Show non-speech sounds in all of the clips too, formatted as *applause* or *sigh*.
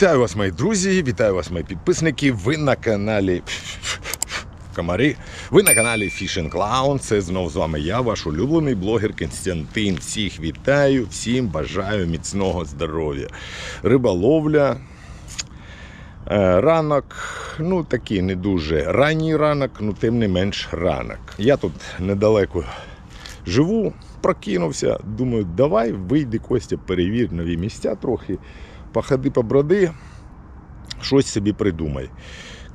Вітаю вас, мої друзі, вітаю вас, мої підписники. Ви на каналі Комари. Ви на каналі Fishing Clown. Це знов з вами я, ваш улюблений блогер Константин. Всіх вітаю, всім бажаю міцного здоров'я. Риболовля. Е, Ранок, ну такий не дуже ранній ранок, ну тим не менш ранок. Я тут недалеко живу, прокинувся. Думаю, давай вийди, Костя, перевір нові місця трохи, походи по броди, щось собі придумай.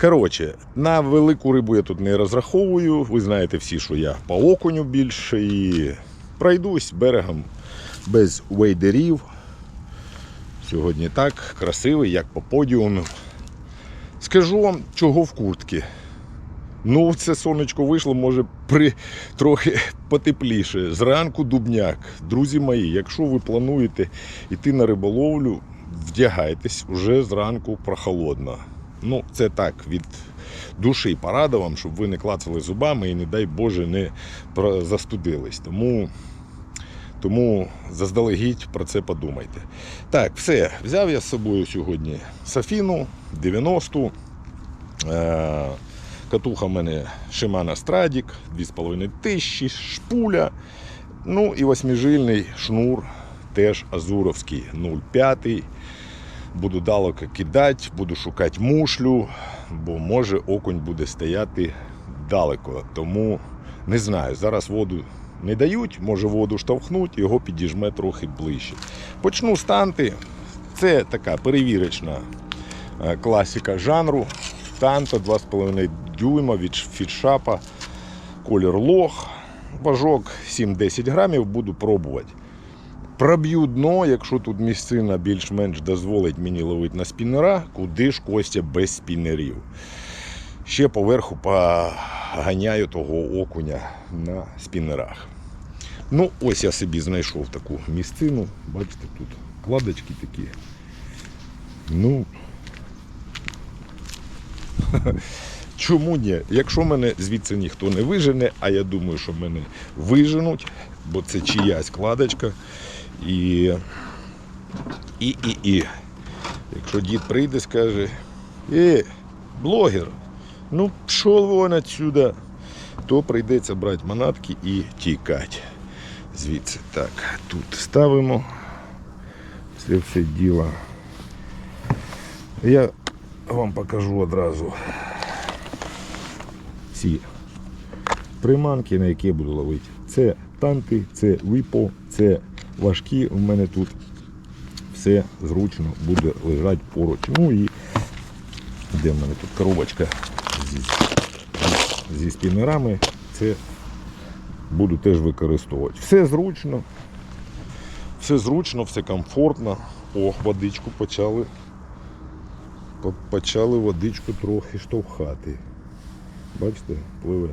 Коротше, на велику рибу я тут не розраховую. Ви знаєте всі, що я по окуню більше і пройдусь берегом без вейдерів. Сьогодні так, красивий, як по подіуму. Скажу вам, чого в куртці. Ну, це сонечко вийшло, може, при трохи потепліше. Зранку дубняк. Друзі мої, якщо ви плануєте йти на риболовлю, вдягайтесь уже зранку прохолодно. Ну, це так, від душі порада вам, щоб ви не клацали зубами і, не дай Боже, не застудились. Тому, тому заздалегідь про це подумайте. Так, все, взяв я з собою сьогодні Софіну 90. Е- Катуха в мене Шимана Страдік, 2,5 тисячі, шпуля. Ну і восьмижильний шнур, теж Азуровський 0,5. Буду далеко кидати, буду шукати мушлю, бо може окунь буде стояти далеко. Тому не знаю, зараз воду не дають, може воду штовхнуть, його підіжме трохи ближче. Почну з танти. Це така перевірочна е, класика жанру. Танта 2,5 дюйма від фідшапа, колір лох, важок 7-10 грамів, буду пробувати. Проб'ю дно, якщо тут місцина більш-менш дозволить мені ловити на спіннера, куди ж Костя без спіннерів. Ще поверху поганяю того окуня на спіннерах. Ну, ось я собі знайшов таку місцину. Бачите, тут кладочки такі. Ну, *laughs* Чому ні? Якщо мене звідси ніхто не вижене, а я думаю, що мене виженуть, бо це чиясь кладочка. І, і, і, і. Якщо дід прийде, скаже, е, блогер, ну пішов вон отсюда, то прийдеться брати манатки і тікати. Звідси так, тут ставимо це все діло. Я вам покажу одразу ці приманки, на які буду ловити. Це танки, це випо, це важкі. У мене тут все зручно буде лежати поруч. Ну і де в мене тут коробочка зі, зі спінерами. Це буду теж використовувати. Все зручно, все зручно, все комфортно. О, водичку почали почали водичку трохи штовхати. Бачите, пливе.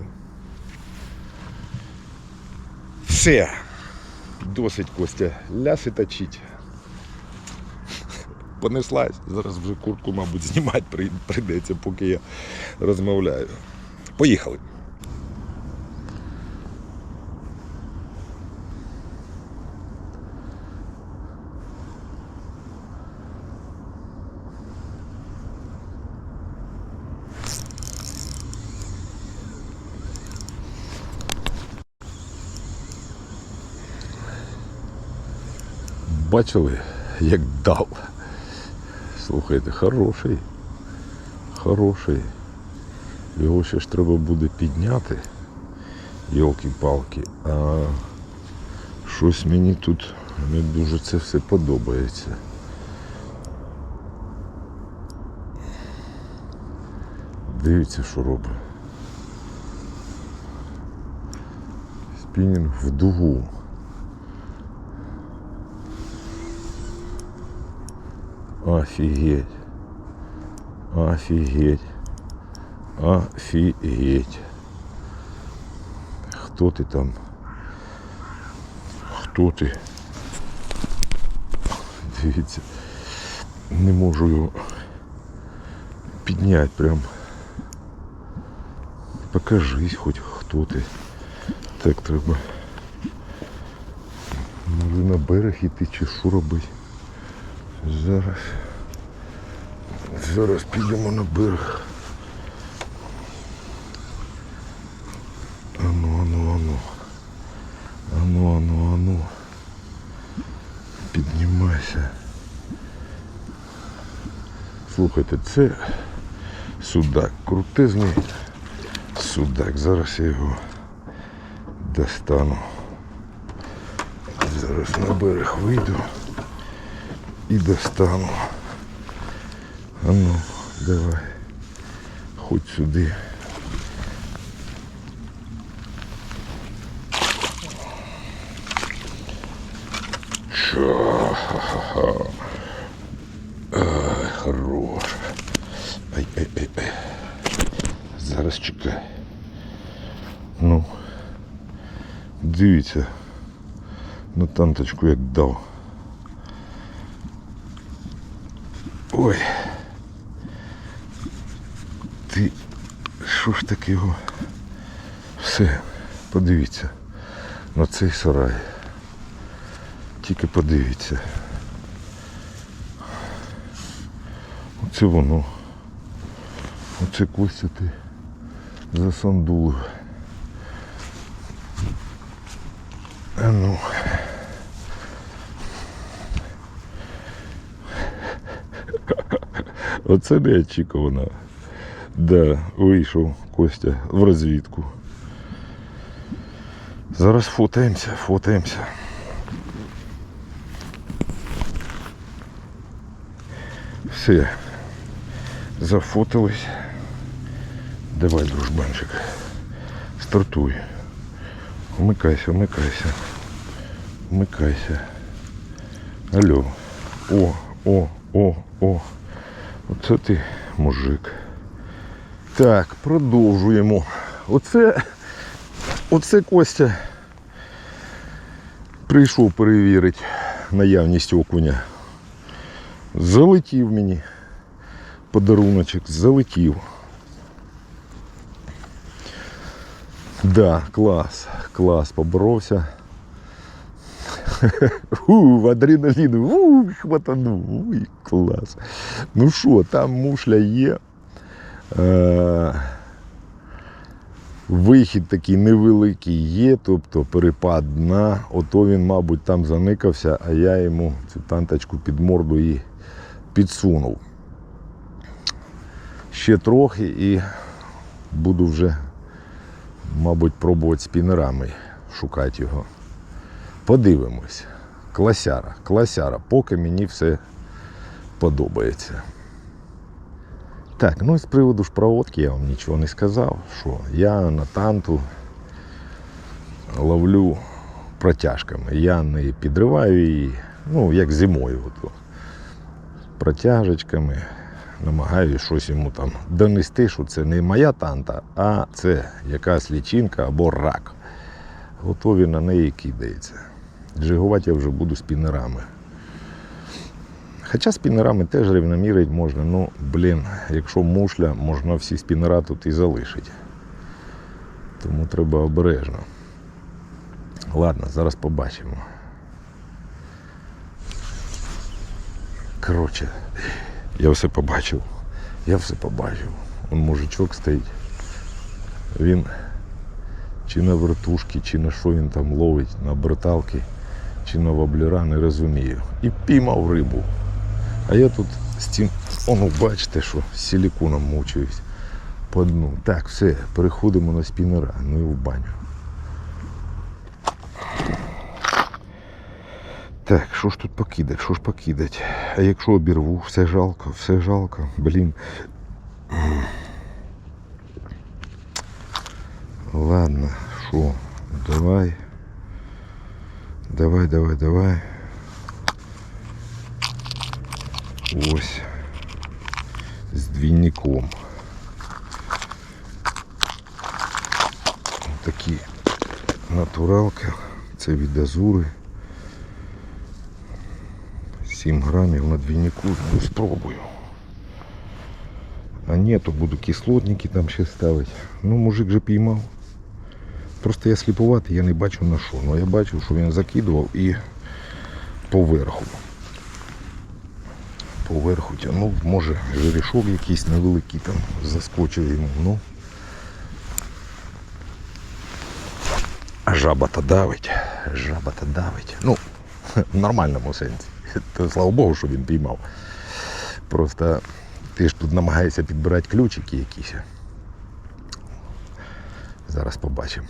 Все. Досить Костя. Ляси точить. Понеслась. Зараз вже куртку, мабуть, знімати прийдеться, поки я розмовляю. Поїхали. Бачили, як дав. Слухайте, хороший. Хороший. Його ще ж треба буде підняти. Йолки-палки. А щось мені тут не дуже це все подобається. Дивіться, що робить. Спінінг в дугу. Офигеть. Офигеть. Офигеть. Хто ти там? Хто ти? Дивіться. Не можу його підняти прям. Покажись хоч хто ти. Так треба. Може на берег іти чи що робити. Зараз. Зараз підемо на берег. Ану, ану, ану. Ану, ану, ану. Піднімайся. Слухайте, це судак. Крутизний судак. Зараз я його достану. Зараз на берег вийду і достану. А ну, давай. Хоть сюди. Чо? Хорош. Ай, ай, ай, ай. Зараз чекай. Ну. Дивіться. На танточку як дав. Ой. Ти що ж таке його? Все, подивіться на цей сарай. Тільки подивіться. Оце воно. Оце Костя ти засандулив. А ну. Оце неочікувано. Да, вийшов Костя в розвідку. Зараз фотаємося, фотаємося. Все. Зафотались. Давай, дружбанчик. Стартуй. Вмикайся, вмикайся. Вмикайся. Алло. О, о, о, о. Оце ти мужик. Так, продовжуємо. Оце, оце Костя прийшов перевірити наявність окуня. Залетів мені подаруночок, залетів. Да, клас, клас, поборовся. У, адреналін, у, хватанув, уй, клас. Ну що, там мушля є. Е, вихід такий невеликий є, тобто перепад дна. Ото він, мабуть, там заникався, а я йому цю танточку під морду і підсунув. Ще трохи і буду вже, мабуть, пробувати спінерами шукати його. Подивимось. Класяра, класяра, поки мені все подобається. Так, ну і з приводу ж проводки я вам нічого не сказав, що я на танту ловлю протяжками. Я не підриваю її, ну, як зимою. Ото. Протяжечками намагаюся щось йому там донести, що це не моя танта, а це якась лічинка або рак. Готові на неї кидається. Джигувати я вже буду спінерами. Хоча спінерами теж рівномірить можна, ну, блін, якщо мушля, можна всі спінера тут і залишити. Тому треба обережно. Ладно, зараз побачимо. Коротше, я все побачив. Я все побачив. Он мужичок стоїть. Він чи на вертушки, чи на що він там ловить, на бруталки, чи на воблера, не розумію. І піймав рибу. А я тут з цим, оно бачите, що з силіконом мучуюсь по дну. Так, все, переходимо на спінера, ну і в баню. Так, що ж тут покидать, що ж покидать? А якщо обірву, все жалко, все жалко, блін. Ладно, що, давай. Давай, давай, давай. Ось. З двійником. Такі натуралки. Це від азури. 7 грамів на двійнику. Ну, спробую. А ні, то буду кислотники там ще ставити. Ну, мужик же піймав. Просто я сліпуватий, я не бачу на що. Ну я бачу, що він закидував і поверху. поверху тягнув, може жерешок якийсь невеликий там заскочив йому. Ну. А жаба то давить, жаба то давить. Ну, *laughs* в нормальному сенсі. *laughs* То слава Богу, що він піймав. Просто ти ж тут намагаєшся підбирати ключики якісь. Зараз побачимо.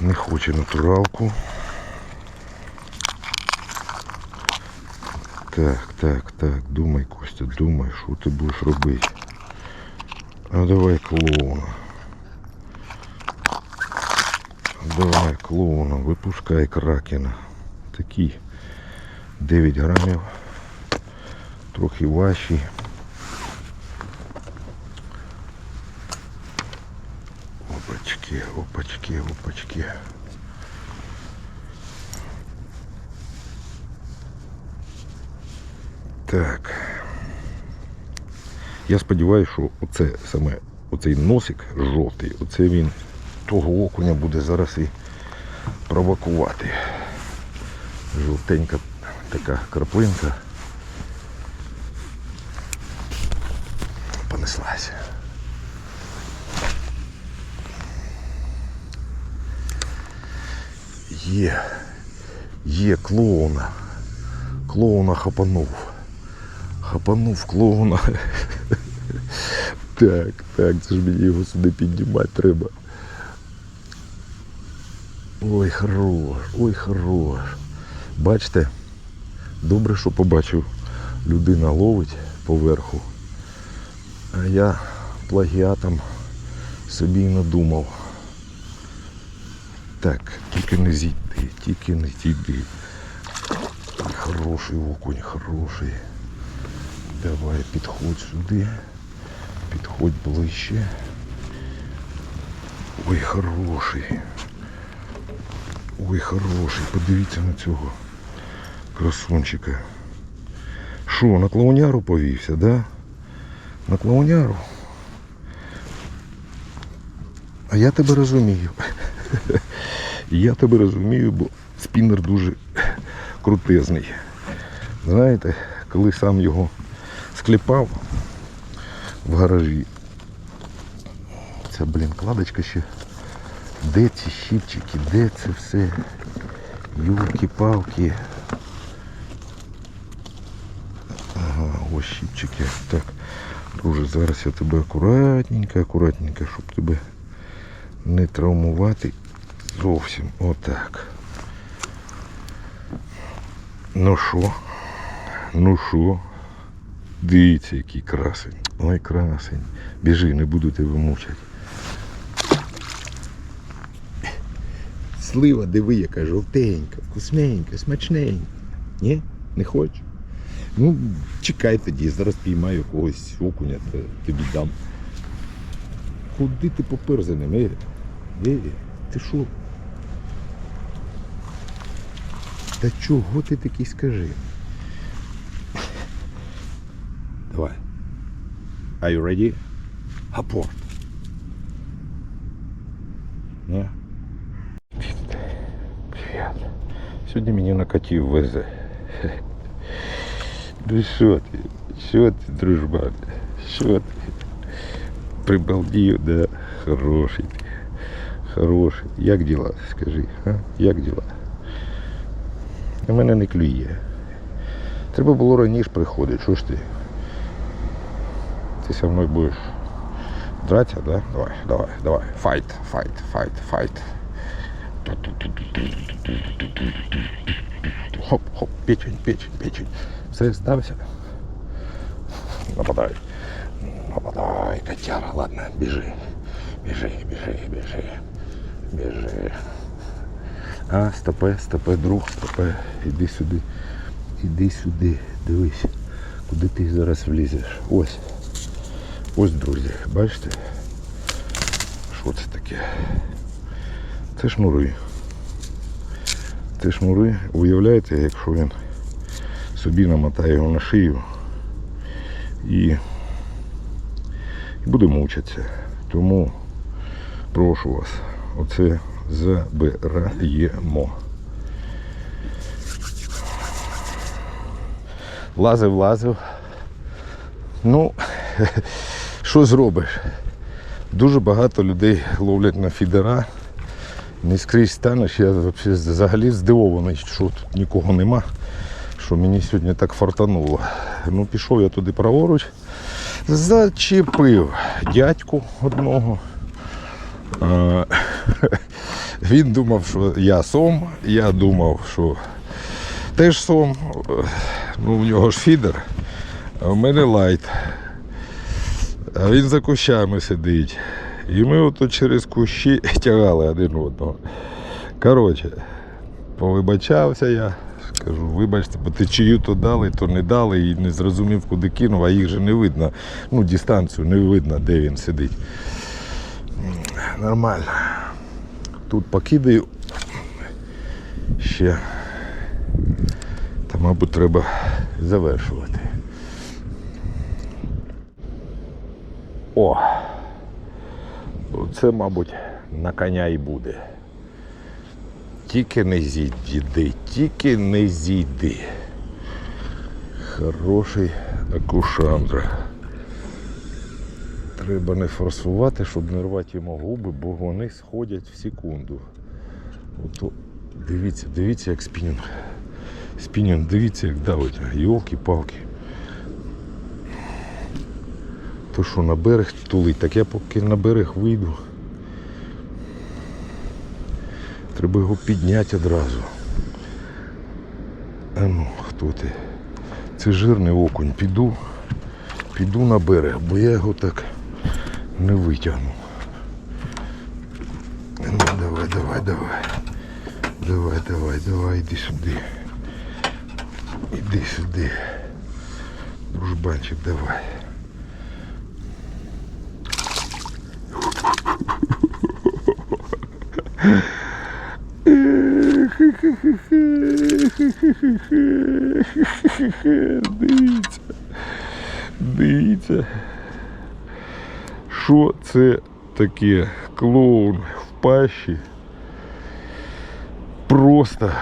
Не хоче натуралку. Так, так, так, думай, Костя, думай, що ти будеш робити. А давай клоуна. Давай клоуна, випускай кракена. Такий 9 грамів. Трохи важчий. Опачки, опачки, опачки. Так. Я сподіваюся, що оце саме оцей носик жовтий, оце він того окуня буде зараз і провокувати. Жовтенька така краплинка. Понеслася. Є, є клоуна. Клоуна хапанув. Хапанув клоуна. Так, так, це ж мені його сюди піднімати треба. Ой, хорош, ой, хорош. Бачите, добре, що побачив, людина ловить поверху. А я плагіатом собі й надумав. Так, тільки не зійди, тільки не зійди. Хороший окунь, хороший. Давай, підходь сюди. Підходь ближче. Ой, хороший. Ой, хороший. Подивіться на цього красунчика. Що, на клоуняру повівся, да? На клоуняру. А я тебе розумію. *laughs* Я тебе розумію, бо спіннер дуже крутезний. Знаєте, коли сам його скліпав в гаражі. Ця, блін, кладочка ще. Де ці щипчики, де це все? Юлки-палки. Ага, ось щипчики. Так, друже, зараз я тебе акуратненько, акуратненько, щоб тебе не травмувати зовсім. Отак. Ну що? Ну що? Дивіться, який красень. Ой, красень. Біжи, не буду тебе мучити. Слива, диви, яка жовтенька, вкусненька, смачненька. Ні? Не хочеш? Ну, чекай тоді, зараз піймаю якогось окуня, то тобі дам. Куди ти попер за ним? Ері, ти що? Та чого ти такий скажи? Давай. Are you ready? Апорт. Не? Привіт. Сьогодні мені на котів везе. Ну що ти? Що ти, дружбан? Що ти? Прибалдів, да? Хороший ти. Хороший. Як діла, скажи, а? Як діла? На мене не клює. Треба було раніше приходити, що ж ти? Ти зі мною будеш драться, да? Давай, давай, давай. Файт, файт, файт, файт. Хоп, хоп, печень, печень, печень. Все, здався. Нападай. Нападай, котяра. Ладно, біжи. Біжи, біжи, біжи. Біжи. А, стопе, стопе, друг, стопе. Іди сюди. Іди сюди. Дивись. Куди ти зараз влізеш? Ось. Ось, друзі, бачите? Що це таке? Це шнури. Це шнури, уявляєте, якщо він собі намотає його на шию і, і буде мучитися. Тому прошу вас, оце забираємо. Лазив, лазив. Ну, *laughs* що зробиш? Дуже багато людей ловлять на фідера. Не скрізь станеш. Я взагалі- здивований, що тут нікого нема. Що мені сьогодні так фартануло. Ну, пішов я туди праворуч, зачепив дядьку одного. *laughs* Він думав, що я сом, я думав, що теж сом. Ну, в нього ж фідер, а в мене лайт. А він за кущами сидить. І ми ото через кущі *laughs* тягали один одного. Коротше, повибачався я. Кажу, вибачте, бо течію то дали, то не дали і не зрозумів, куди кинув, а їх же не видно. Ну, дистанцію не видно, де він сидить. Нормально. Тут покидаю. Ще. Та, мабуть, треба завершувати. О! Це, мабуть, на коня і буде. Тільки не зійди, тільки не зійди. Хороший акушандра. Треба не форсувати, щоб не рвати йому губи, бо вони сходять в секунду. Ото, дивіться, дивіться, як спінінг. Спінінг, дивіться, як давить. Йолки-палки. То що на берег тулить, так я поки на берег вийду. Треба його підняти одразу. А ну, хто ти? Це жирний окунь. Піду, піду на берег, бо я його так не витягну. Ну, давай, давай, давай. Давай, давай, давай, іди сюди. Іди сюди. Дружбанчик, давай. Дивіться. Дивіться. Що це таке? Клоун в пащі. Просто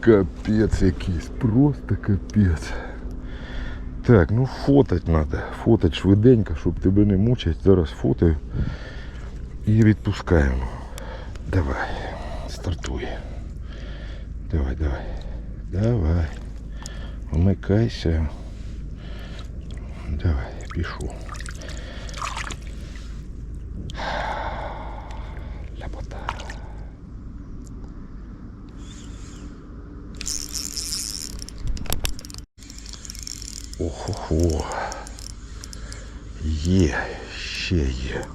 капець якийсь. Просто капець. Так, ну фотать треба. Фотать швиденько, щоб тебе не мучать. Зараз фотою і відпускаємо. Давай, стартуй. Давай, давай. Давай. Вмикайся. Давай, пішов. Охо-хо. Є, ще є.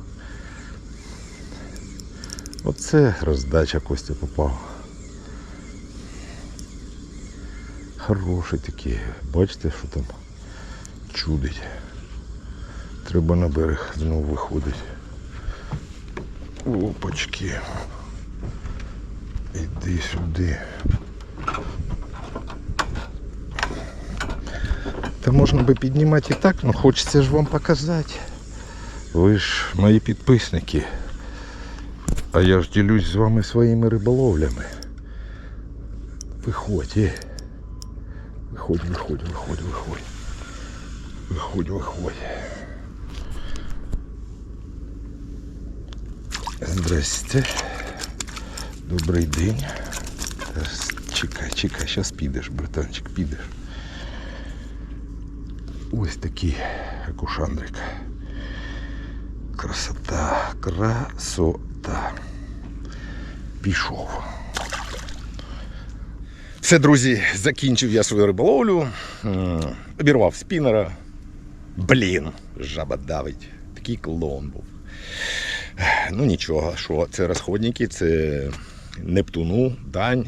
Оце роздача Костя попав. Хороший такий. Бачите, що там чудить. Треба на берег знову виходить. Опачки. Іди сюди. Та можна би піднімати і так, але хочеться ж вам показати. Ви ж мої підписники. А я ж ділюсь з вами своїми риболовлями. Виходь, е. Виходь, виходь, виходь, виходь. Виходь, виходь. Здрасте. Добрий день. Чекай, чекай, зараз підеш, братанчик, підеш. Ось такий акушандрик. Красота, красота. Пішов. Все, друзі, закінчив я свою риболовлю. Обірвав спінера. Блін, жаба давить. Такий клоун був. Ну нічого, що це розходники, це Нептуну, дань,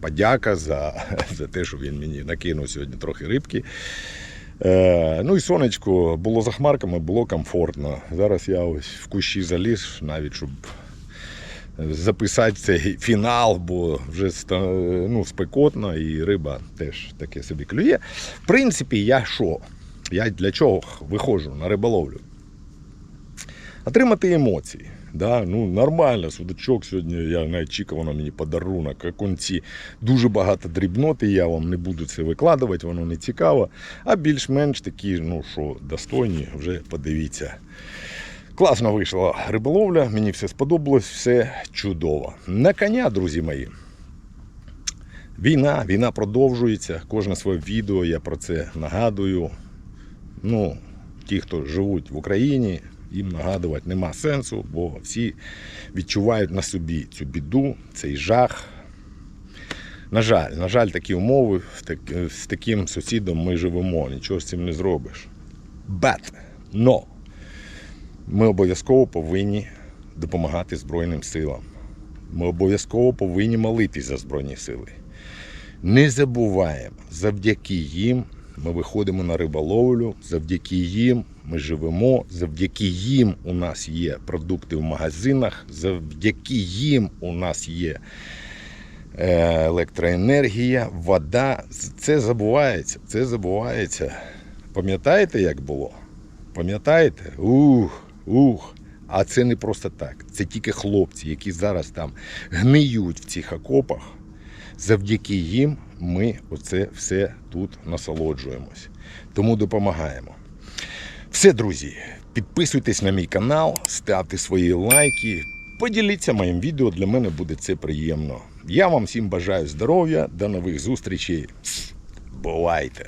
подяка за, *laughs* за те, що він мені накинув сьогодні трохи рибки. Е, ну і сонечко було за хмарками, було комфортно. Зараз я ось в кущі заліз, навіть щоб записати цей фінал, бо вже ну, спекотно і риба теж таке собі клює. В принципі, я що? Я для чого виходжу на риболовлю? Отримати емоції. Да? Ну, нормально, судачок сьогодні я неочікувано мені подарунок. Окунці дуже багато дрібноти, я вам не буду це викладувати, воно не цікаво. А більш-менш такі, ну що, достойні, вже подивіться. Класно вийшла риболовля, мені все сподобалось, все чудово. На коня, друзі мої. Війна, війна продовжується. Кожне своє відео я про це нагадую. Ну, ті, хто живуть в Україні, їм нагадувати нема сенсу, бо всі відчувають на собі цю біду, цей жах. На жаль, на жаль, такі умови, з таким сусідом ми живемо, нічого з цим не зробиш. But, но ми обов'язково повинні допомагати Збройним силам. Ми обов'язково повинні молитись за Збройні сили. Не забуваємо, завдяки їм ми виходимо на риболовлю, завдяки їм ми живемо, завдяки їм у нас є продукти в магазинах, завдяки їм у нас є е, електроенергія, вода. Це забувається, це забувається. Пам'ятаєте, як було? Пам'ятаєте? Ух, ух. А це не просто так. Це тільки хлопці, які зараз там гниють в цих окопах. Завдяки їм ми оце все тут насолоджуємось. Тому допомагаємо. Все, друзі, підписуйтесь на мій канал, ставте свої лайки, поділіться моїм відео, для мене буде це приємно. Я вам всім бажаю здоров'я, до нових зустрічей. Бувайте!